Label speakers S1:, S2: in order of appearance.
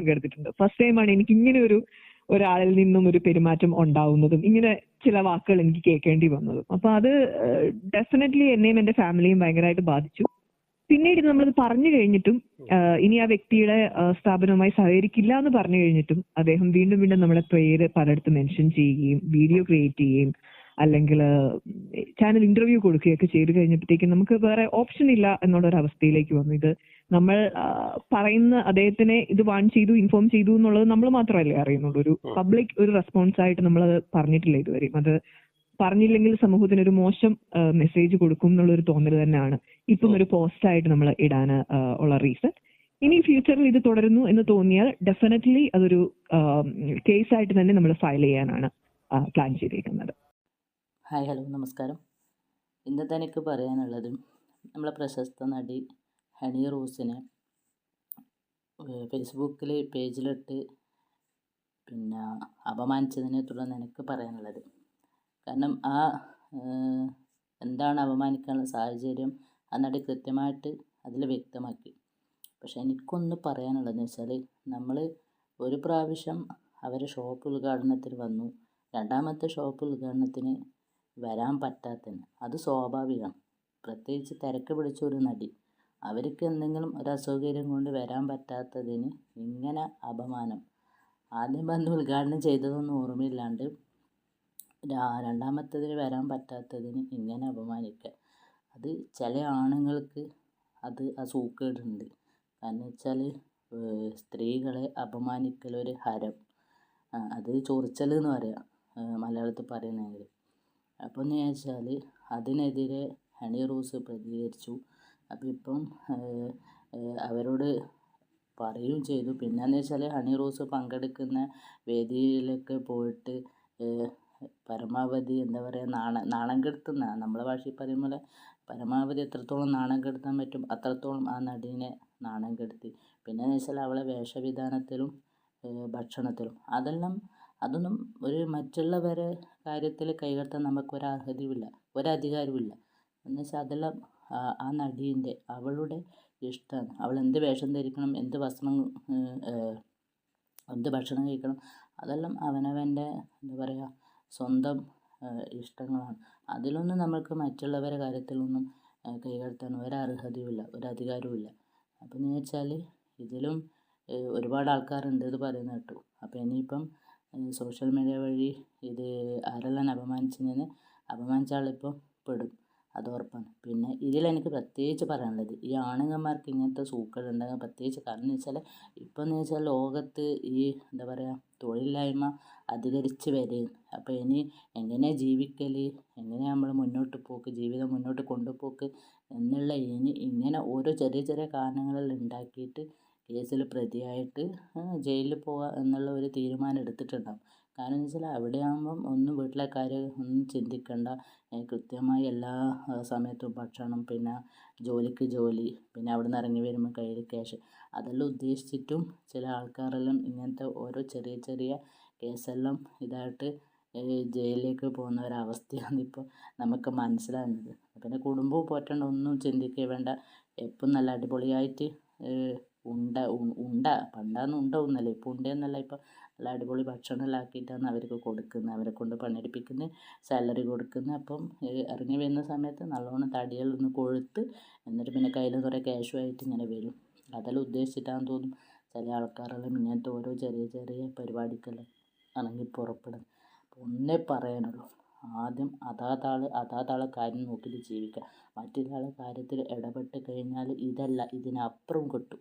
S1: പങ്കെടുത്തിട്ടുണ്ട്. ഫസ്റ്റ് ടൈമാണ് എനിക്ക് ഇങ്ങനെ ഒരു ഒരാളിൽ നിന്നും ഒരു പെരുമാറ്റം ഉണ്ടാവുന്നതും ഇങ്ങനെ ചില വാക്കുകൾ എനിക്ക് കേൾക്കേണ്ടി വന്നതും. അപ്പൊ അത് ഡെഫിനറ്റ്ലി എന്നെയും എന്റെ ഫാമിലിയും ഭയങ്കരമായിട്ട് ബാധിച്ചു. പിന്നീട് നമ്മളത് പറഞ്ഞു കഴിഞ്ഞിട്ടും ഇനി ആ വ്യക്തിയുടെ സ്ഥാപനവുമായി സഹകരിക്കില്ല എന്ന് പറഞ്ഞു കഴിഞ്ഞിട്ടും അദ്ദേഹം വീണ്ടും വീണ്ടും നമ്മുടെ പേര് പലയിടത്തും മെൻഷൻ ചെയ്യുകയും വീഡിയോ ക്രിയേറ്റ് ചെയ്യുകയും അല്ലെങ്കിൽ ചാനൽ ഇന്റർവ്യൂ കൊടുക്കുകയൊക്കെ ചെയ്ത് കഴിഞ്ഞപ്പോഴത്തേക്കും നമുക്ക് വേറെ ഓപ്ഷൻ ഇല്ല എന്നുള്ള ഒരു അവസ്ഥയിലേക്ക് വന്നു. ഇത് നമ്മൾ പറയുന്ന അദ്ദേഹത്തിനെ ഇത് വാൺ ചെയ്തു ഇൻഫോം ചെയ്തു എന്നുള്ളത് നമ്മൾ മാത്രമല്ലേ അറിയുന്നുള്ളൂ. ഒരു പബ്ലിക് ഒരു റെസ്പോൺസ് ആയിട്ട് നമ്മൾ അത് പറഞ്ഞിട്ടില്ല ഇതുവരെയും അത് പറഞ്ഞില്ലെങ്കിൽ സമൂഹത്തിന് ഒരു മോശം മെസ്സേജ് കൊടുക്കും എന്നുള്ള ഒരു തോന്നൽ തന്നെയാണ്. ഇപ്പം ഒരു പോസ്റ്റ് ആയിട്ട് നമ്മൾ ഇടാൻ ഉള്ള റീസൺ. ഇനി ഫ്യൂച്ചറിൽ ഇത് തുടരുന്നു എന്ന് തോന്നിയാൽ ഡെഫിനറ്റ്ലി അതൊരു കേസ് ആയിട്ട് തന്നെ നമ്മൾ ഫയൽ ചെയ്യാനാണ് പ്ലാൻ ചെയ്തിരിക്കുന്നത്
S2: ഹായ് ഹലോ നമസ്കാരം. ഇന്നത്തെ എനിക്ക് പറയാനുള്ളത് നമ്മളെ പ്രശസ്ത നടി ഹണി റോസിനെ ഫേസ്ബുക്കിൽ പേജിലിട്ട് പിന്നെ അപമാനിച്ചതിനെ തുടർന്ന് എനിക്ക് പറയാനുള്ളത്. കാരണം ആ എന്താണ് അപമാനിക്കാനുള്ള സാഹചര്യം ആ നടി കൃത്യമായിട്ട് അതിൽ വ്യക്തമാക്കി. പക്ഷെ എനിക്കൊന്ന് പറയാനുള്ളതെന്ന് വെച്ചാൽ നമ്മൾ ഒരു പ്രാവശ്യം അവരെ ഷോപ്പ് ഉദ്ഘാടനത്തിന് വന്നു. രണ്ടാമത്തെ ഷോപ്പ് ഉദ്ഘാടനത്തിന് വരാൻ പറ്റാത്തതിന്. അത് സ്വാഭാവികമാണ് പ്രത്യേകിച്ച് തിരക്ക് പിടിച്ച ഒരു നടി. അവർക്ക് എന്തെങ്കിലും ഒരു അസൗകര്യം കൊണ്ട് വരാൻ പറ്റാത്തതിന് ഇങ്ങനെ അപമാനം. ആദ്യം വന്ന് ഉദ്ഘാടനം ചെയ്തതൊന്നും ഓർമ്മയില്ലാണ്ട് രണ്ടാമത്തതിന് വരാൻ പറ്റാത്തതിന് ഇങ്ങനെ അപമാനിക്കുക. അത് ചില ആണുങ്ങൾക്ക് അത് ആ സൂക്കേടുണ്ട്. കാരണം വെച്ചാൽ സ്ത്രീകളെ അപമാനിക്കലൊരു ഹരം. അത് ചൊറിച്ചൽ എന്ന് പറയാം. മലയാളത്തിൽ പറയുന്നെങ്കിൽ അപ്പോൾ എന്ന് വെച്ചാൽ അതിനെതിരെ ഹണി റോസ് പ്രതികരിച്ചു. അപ്പോൾ ഇപ്പം അവരോട് പറയുകയും ചെയ്തു. പിന്നെന്ന് വെച്ചാൽ ഹണി റോസ് പങ്കെടുക്കുന്ന വേദിയിലൊക്കെ പോയിട്ട് പരമാവധി എന്താ പറയുക നാണ നാണം കെടുത്തുന്ന നമ്മളെ ഭാഷയിൽ പറയും പോലെ പരമാവധി എത്രത്തോളം നാണം കെടുത്താൻ പറ്റും അത്രത്തോളം ആ നടീനെ നാണം കെടുത്തി. പിന്നെയെന്ന് വെച്ചാൽ അവളെ വേഷവിധാനത്തിലും ഭക്ഷണത്തിലും. അതെല്ലാം അതൊന്നും ഒരു മറ്റുള്ളവരെ കാര്യത്തിൽ കൈകടത്താൻ നമുക്കൊരർഹതയുമില്ല ഒരധികാരവുമില്ല. എന്ന് വെച്ചാൽ അതെല്ലാം ആ- നടീന്റെ അവളുടെ ഇഷ്ടമാണ് അവൾ എന്ത് വേഷം ധരിക്കണം എന്ത് വസ്ത്രം എന്ത് ഭക്ഷണം കഴിക്കണം അതെല്ലാം അവനവന്റെ എന്താ പറയുക സ്വന്തം ഇഷ്ടങ്ങളാണ്. അതിലൊന്നും നമുക്ക് മറ്റുള്ളവരെ കാര്യത്തിലൊന്നും കൈകടത്താൻ ഒരർഹതയുമില്ല ഒരധികാരവുമില്ല അപ്പം എന്ന് വെച്ചാൽ ഇതിലും ഒരുപാട് ആൾക്കാരുണ്ട് ഇത് പറയുന്ന കേട്ടു. അപ്പോൾ ഇനിയിപ്പം സോഷ്യൽ മീഡിയ വഴി ഇത് ആരെല്ലാം അപമാനിച്ചതിന് അപമാനിച്ച ആളിപ്പം പെടും. അത് ഉറപ്പാണ്. പിന്നെ ഇതിലെനിക്ക് പ്രത്യേകിച്ച് പറയാനുള്ളത് ഈ ആണുങ്ങന്മാർക്ക് ഇങ്ങനത്തെ സൂക്കേടുണ്ടെങ്കിൽ പ്രത്യേകിച്ച് കാരണം എന്ന് വെച്ചാൽ ഇപ്പം എന്ന് വെച്ചാൽ ലോകത്ത് ഈ എന്താ പറയുക തൊഴിലില്ലായ്മ അധികരിച്ച് വരികയാണ്. അപ്പോൾ ഇനി എങ്ങനെ ജീവിക്കൽ എങ്ങനെ നമ്മൾ മുന്നോട്ട് പോക്ക് ജീവിതം മുന്നോട്ട് കൊണ്ടുപോക്ക് എന്നുള്ള ഇനി ഇങ്ങനെ ഓരോ ചെറിയ ചെറിയ കാരണങ്ങളിൽ ഉണ്ടാക്കിയിട്ട് കേസിൽ പ്രതിയായിട്ട് ജയിലിൽ പോവുക എന്നുള്ള ഒരു തീരുമാനം എടുത്തിട്ടുണ്ടാവും. കാരണം എന്ന് വെച്ചാൽ അവിടെയാകുമ്പം ഒന്നും വീട്ടിലെ കാര്യം ഒന്നും ചിന്തിക്കണ്ട. കൃത്യമായി എല്ലാ സമയത്തും ഭക്ഷണം പിന്നെ ജോലിക്ക് ജോലി പിന്നെ അവിടെ നിന്ന് ഇറങ്ങി വരുമ്പോൾ കയ്യിൽ ക്യാഷ്. അതെല്ലാം ഉദ്ദേശിച്ചിട്ടും ചില ആൾക്കാരെല്ലാം ഇങ്ങനത്തെ ഓരോ ചെറിയ ചെറിയ കേസെല്ലാം ഇതായിട്ട് ജയിലിലേക്ക് പോകുന്ന ഒരവസ്ഥയാണ് ഇപ്പോൾ നമുക്ക് മനസ്സിലാകുന്നത് പിന്നെ കുടുംബവും പോറ്റേണ്ട ഒന്നും ചിന്തിക്കുക വേണ്ട. എപ്പം നല്ല അടിപൊളിയായിട്ട് ഉണ്ട ഉണ്ട പണ്ടാന്ന് ഉണ്ട ഒന്നല്ല ഇപ്പോൾ ഉണ്ടെന്നല്ല ഇപ്പോൾ നല്ല അടിപൊളി ഭക്ഷണമെല്ലാം ആക്കിയിട്ടാണ് അവർക്ക് കൊടുക്കുന്നത്. അവരെ കൊണ്ട് പണിയെടുപ്പിക്കുന്നത് സാലറി കൊടുക്കുന്നത് അപ്പം ഇറങ്ങി വരുന്ന സമയത്ത് നല്ലോണം തടിയെല്ലാം ഒന്ന് കൊഴുത്ത് എന്നിട്ട് പിന്നെ കയ്യിൽ കുറേ ക്യാഷുമായിട്ട് ഇങ്ങനെ വരും. അതെല്ലാം ഉദ്ദേശിച്ചിട്ടാന്ന് തോന്നും. ചില ആൾക്കാരെല്ലാം ഇങ്ങനത്തെ ഓരോ ചെറിയ ചെറിയ പരിപാടിക്കെല്ലാം ഇറങ്ങി പുറപ്പെടും ഒന്നേ പറയാനുള്ളൂ. ആദ്യം അതാതാൾ അതാതാളെ കാര്യം നോക്കിയിട്ട് ജീവിക്കുക. മറ്റൊരാളെ കാര്യത്തിൽ ഇടപെട്ട് കഴിഞ്ഞാൽ ഇതല്ല ഇതിനപ്പുറം കിട്ടും.